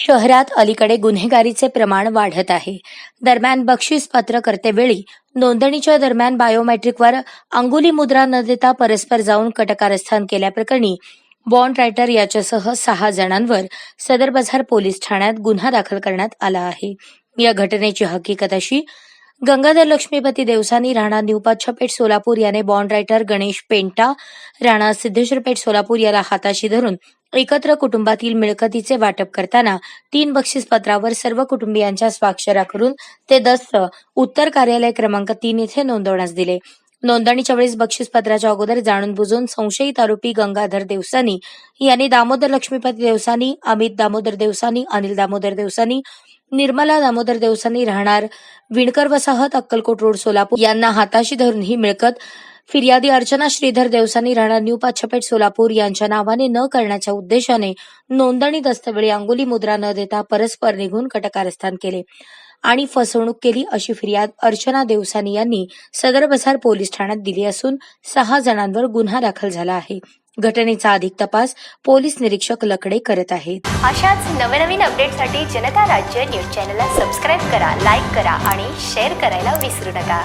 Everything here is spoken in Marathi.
शहरात अलीकडे गुन्हेगारीचे प्रमाण वाढत आहे. दरम्यान बक्षीस पत्र करतेवेळी नोंदणीच्या दरम्यान बायोमेट्रिकवर अंगुली मुद्रा न देता परस्पर जाऊन कटकारस्थान केल्याप्रकरणी बॉन्ड रायटर याच्यासह सहा जणांवर सदर बाजार पोलीस ठाण्यात गुन्हा दाखल करण्यात आला आहे. या घटनेची हकीकत अशी गंगाधर लक्ष्मीपती देवसानी राणा न्यूपात पेठ सोलापूर याने बॉन्ड रायटर गणेश पेंटा राणा सिद्धेश्वर पेठ सोलापूर याला हाताशी धरून एकत्र कुटुंबातील मिळकतीचे वाटप करताना तीन बक्षीस पत्रावर सर्व कुटुंबियांच्या स्वाक्षऱ्या करून ते दस्त उत्तर कार्यालय क्रमांक तीन येथे नोंदवण्यास दिले. नोंदणीच्या वेळेस बक्षीस पत्राच्या अगोदर जाणून बुजून संशयित आरोपी गंगाधर देवसानी यांनी दामोदर लक्ष्मीपती देवसानी अमित दामोदर देवसानी अनिल दामोदर देवसानी निर्मला दामोदर देवसानी राहणार विणकर वसाहत अक्कलकोट रोड सोलापूर. यांना हाताशी धरून ही मिळकत. फिर्यादी अर्चना श्रीधर देवसानी राहणार न्यू पाचपेट सोलापूर. यांच्या नावाने न करण्याच्या उद्देशाने नोंदणी दस्तवेळी अंगुली मुद्रा न देता परस्पर निघून कटकारस्थान केले आणि फसवणूक केली अशी फिर्याद अर्चना देवसानी यांनी सदर बसार पोलीस ठाण्यात दिली असून सहा जणांवर गुन्हा दाखल झाला आहे. घटनेचा अधिक तपास पोलीस निरीक्षक लकडे करत आहेत. अशाच नवनवीन अपडेटसाठी जनता राज्य न्यूज चॅनलला सबस्क्राईब करा लाईक करा आणि शेअर करायला विसरू नका.